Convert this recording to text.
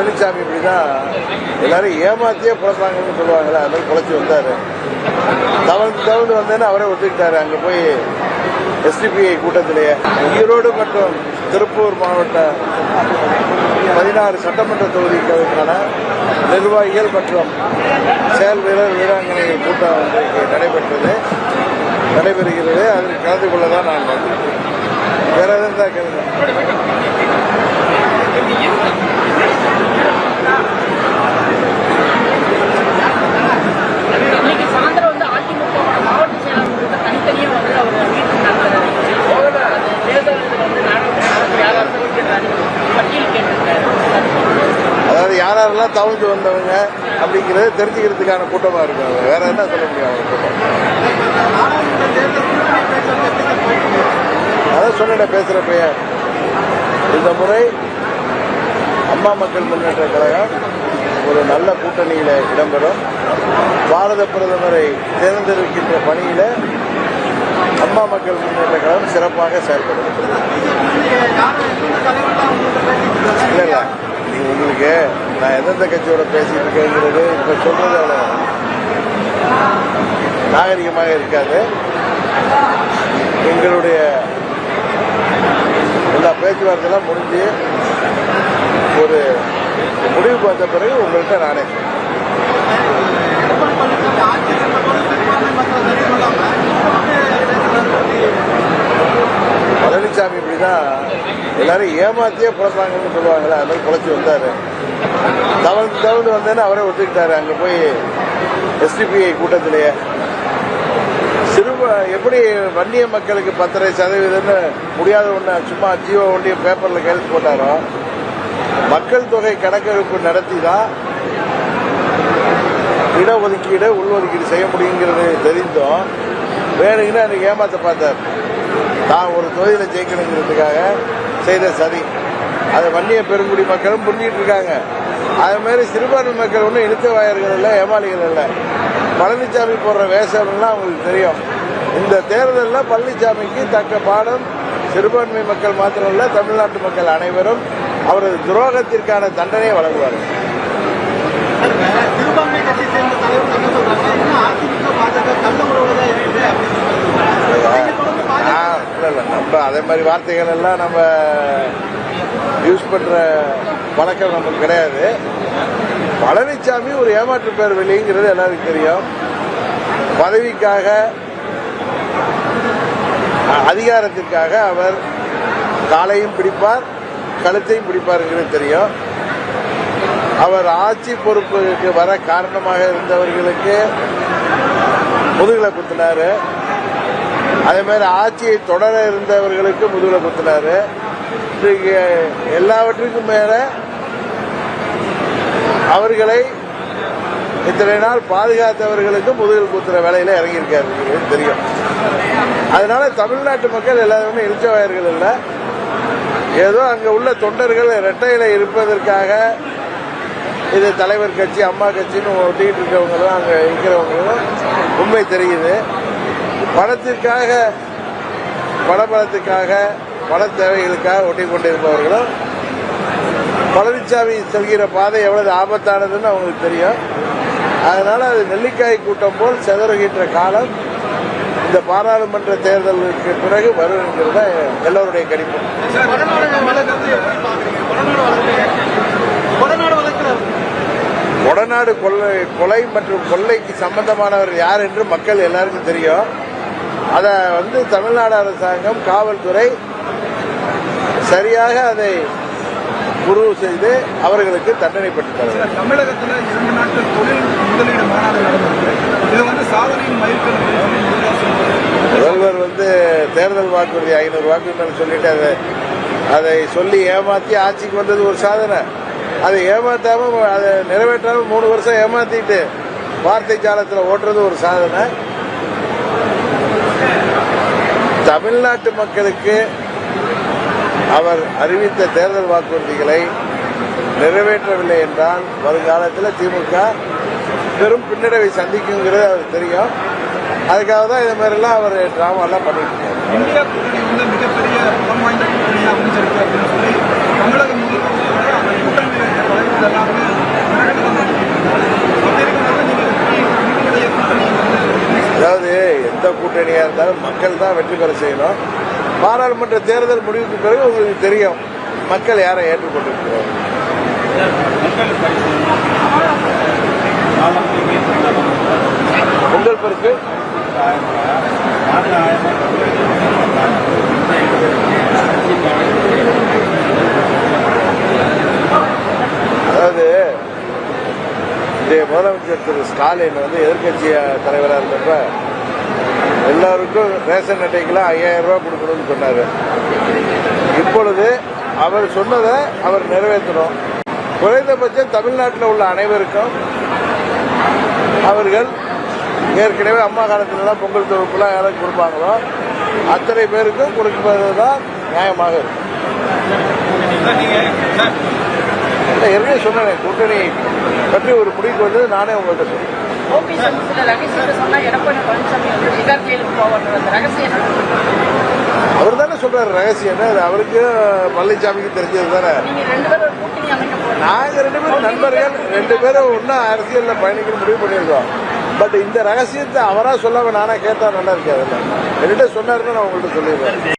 பழனிசாமி இப்படி தான் எல்லாரும் ஏமாத்தியே பிறப்பாங்கன்னு சொல்லுவாங்கல்ல அது மாதிரி குழச்சி வந்தார். தவழ்ந்து தவழ்ந்து வந்தேன்னு அவரே ஒத்துக்கிட்டாரு. அங்கே போய் எஸ்டிபிஐ கூட்டத்திலேயே ஈரோடு மற்றும் திருப்பூர் மாவட்ட பதினாறு சட்டமன்ற தொகுதிகளுக்கான நிர்வாகிகள் மற்றும் செயல் வீரர் வீராங்கனைகள் கூட்டம் இன்றைக்கு நடைபெற்றது. நடைபெறுகிறது. அதில் கலந்து கொள்ள தான் நான் வந்தேன் வேற எதுவும் தான் அதாவது யார் யாரெல்லாம் தவிஞ்சு வந்தவங்க அப்படிங்கிறத தெரிஞ்சுக்கிறதுக்கான கூட்டமா இருக்கும் வேற என்ன சொல்ல முடியும் அவங்க கூட்டம்? அதான் சொன்னடா பேசுகிற பையன். இந்த முறை அம்மா மக்கள் முன்னேற்ற கழகம் ஒரு நல்ல கூட்டணியில் இடம்பெறும். பாரத பிரதமரை தேர்ந்தெடுக்கின்ற பணியில் அம்மா மக்கள் முன்னேற்ற கழகம் சிறப்பாக செயல்படும். இல்லை இல்லை உங்களுக்கு நான் எந்தெந்த கட்சியோட பேசிட்டு இருக்கேங்கிறது இப்ப சொல்றது நாகரிகமாக இருக்காது. எங்களுடைய எல்லா பேச்சுவார்த்தைலாம் முடிஞ்சு ஒரு முடிவு பார்த்த பிறகு உங்கள்கிட்ட நானே. பழனிசாமி இப்படிதான் எல்லாரும் ஏமாத்தியே பிறப்பாங்கன்னு சொல்லுவாங்கல்ல அது மாதிரி குழச்சி வந்தாரு. தவழ்ந்து தவழ்ந்து வந்தேன்னு அவரே ஒத்துக்கிட்டாரு. அங்கே போய் எஸ்டிபிஐ கூட்டத்திலேயே. சிறுப எப்படி வன்னிய மக்களுக்கு பத்தரை சதவீதம்னு முடியாத ஒன்று சும்மா ஜீவோ ஒன்றிய பேப்பரில் கையெழுத்து போட்டாரோ மக்கள் தொகை கணக்கெடுப்பு நடத்தி தான் இடஒதுக்கீடு உள்ஒதுக்கீடு செய்ய முடியுங்கிறது தெரிந்தும். வேணுங்கன்னு அன்னைக்கு ஏமாத்த பார்த்தார்? தான் ஒரு தொகுதியில் ஜெயிக்கணுங்கிறதுக்காக செய்த சதி. அதை வன்னிய பெருங்குடி மக்களும் புரிஞ்சிட்டு இருக்காங்க. அது மாதிரி சிறுபான்மை மக்கள் ஒன்றும் இழுத்த வாயர்கள் இல்லை ஏமாளிகள் இல்லை பழனிசாமி போடுற வேஷம்லாம் அவங்களுக்கு தெரியும். இந்த தேர்தலில் பழனிசாமிக்கு தக்க பாடம் சிறுபான்மை மக்கள் மாத்திரம் தமிழ்நாட்டு மக்கள் அனைவரும் அவரது துரோகத்திற்கான இல்ல இல்ல நம்ம அதே மாதிரி வார்த்தைகள் எல்லாம் நம்ம யூஸ் பண்ற பழக்கம் நமக்கு கிடையாது. பழனிசாமி ஒரு ஏமாற்று பேர் வெளிங்கிறது எல்லாருக்கும் தெரியும். பதவிக்காக அதிகாரத்திற்காக அவர் காலையும் பிடிப்பார். கழுத்தையும் பிடிப்பாருங்கிறது தெரியும். அவர் ஆட்சி பொறுப்புக்கு வர காரணமாக இருந்தவர்களுக்கு முதுகலை குத்தினாரு. அதே மாதிரி ஆட்சியை தொடர இருந்தவர்களுக்கு முதுகலை குத்தினாரு. இன்றைக்கு எல்லாவற்றுக்கும் மேல அவர்களை இத்தனை நாள் பாதுகாத்தவர்களுக்கு முதுகில் குத்துற வேலையில இறங்கியிருக்காரு தெரியும். அதனால தமிழ்நாட்டு மக்கள் எல்லாருமே இழிச்சவாயர்கள் இல்லை. ஏதோ அங்க உள்ள தொண்டர்கள் ரெட்டையில் இருப்பதற்காக இது தலைவர் கட்சி அம்மா கட்சின்னு ஒட்டிக்கிட்டு இருக்கவங்களும் அங்க இருக்கிறவங்களும் உண்மை தெரியுது. பணத்திற்காக பணபலத்துக்காக பண தேவைகளுக்காக ஒட்டி கொண்டிருப்பவர்களும் பழனிசாமி செல்கிற பாதை எவ்வளவு ஆபத்தானதுன்னு அவங்களுக்கு தெரியும். அதனால அது நெல்லிக்காய் கூட்டம் போல் செதறுகின்ற காலம் இந்த பாராளுமன்ற தேர்தலுக்கு பிறகு வருங்கிறது தான் எல்லோருடைய கணிப்பு கொடநாடு கொள்ளை கொலை மற்றும் கொள்ளைக்கு சம்பந்தமானவர் யார் என்று மக்கள் எல்லாருக்கும் தெரியும். அதை வந்து தமிழ்நாடு அரசாங்கம் காவல்துறை சரியாக அதை உருவு செய்து அவர்களுக்கு தண்டனை பெற்று தர வேண்டும். தமிழகத்துல இரண்டு நாட்கள் தொழில் முதலீடு மாநாடு நடந்தது இது வந்து சாதனையின் மைல்கல் அப்படின்னு சொல்லி முருகதாஸ் சொல்றாரு. முதல்வர் வந்து தேர்தல் வாக்குறுதி ஐநூறு வாக்குறுதி சொல்லிட்டு அதை அதை சொல்லி ஏமாத்தி ஆட்சிக்கு வந்தது ஒரு சாதனை. அதை ஏமாத்தாம அதை நிறைவேற்றாம மூணு வருஷம் ஏமாத்திட்டு வார்த்தை ஜாலத்தில் ஓட்டுறது ஒரு சாதனை. தமிழ்நாட்டு மக்களுக்கு அவர் அறிவித்த தேர்தல் வாக்குறுதிகளை நிறைவேற்றவில்லை என்றால் வருங்காலத்தில் திமுக பெரும் பின்னடைவை சந்திக்குங்கிறது அவருக்கு தெரியும். அதுக்காக தான் இது மாதிரிலாம் அவர் டிராமாலாம் பண்ணிட்டு இருக்காரு இந்தியா கூட்டணி வந்து மிகப்பெரிய பலம் வாய்ந்த கூட்டணி அமைஞ்சிருக்கு அப்படின்னு சொல்லி அதாவது எந்த கூட்டணியாக இருந்தாலும் மக்கள் தான் வெற்றி பெற செய்யணும். பாராளுமன்ற தேர்தல் முடிவுக்கு பிறகு உங்களுக்கு தெரியும் மக்கள் யாரை ஏற்றுக்கொண்டிருக்கிறார் பொங்கல் பரிசு அதாவது இன்றைய முதலமைச்சர் திரு ஸ்டாலின் வந்து எதிர்கட்சி தலைவராக இருந்தப்ப எல்லாருக்கும் ரேஷன் அட்டைக்கெல்லாம் ஐயாயிரம் ரூபாய் கொடுக்கணும்னு சொன்னார். இப்பொழுது அவர் சொன்னதை அவர் நிறைவேற்றணும். குறைந்தபட்சம் தமிழ்நாட்டில் உள்ள அனைவருக்கும் அவர்கள் ஏற்கனவே அம்மா காலத்துலலாம் பொங்கல் தொகுப்புலாம் யாரும் கொடுப்பாங்களோ அத்தனை பேருக்கும் கொடுப்பது தான் நியாயமாக இருக்கும். ஏற்கனவே சொன்னேன் கூட்டணி பற்றி ஒரு முடிவுக்கு வந்து நானே உங்கள்கிட்ட சொன்னேன் ஓபிஎஸ் வந்து சில ரகசியத்தை சொன்னா எடப்பாடி பழனிசாமி வந்து திகார் ஜெயிலுக்கு போவார் அந்த ரகசியம் என்ன? அவர் தானே சொல்றாரு ரகசியம் அவருக்கு பழனிசாமிக்கு தெரிஞ்சது தானே. நீங்க ரெண்டு பேரும் நண்பர்கள். ரெண்டு பேரும் ஒன்னா அரசியல்ல பயணிக்க முடிவு பண்ணியிருக்கோம். பட் இந்த ரகசியத்தை அவரா சொல்லாம நானா கேட்டா நல்லா இருக்காதுல்ல. என்கிட்ட சொன்னாருன்னு நான் உங்கள்கிட்ட சொல்லிடுறேன்.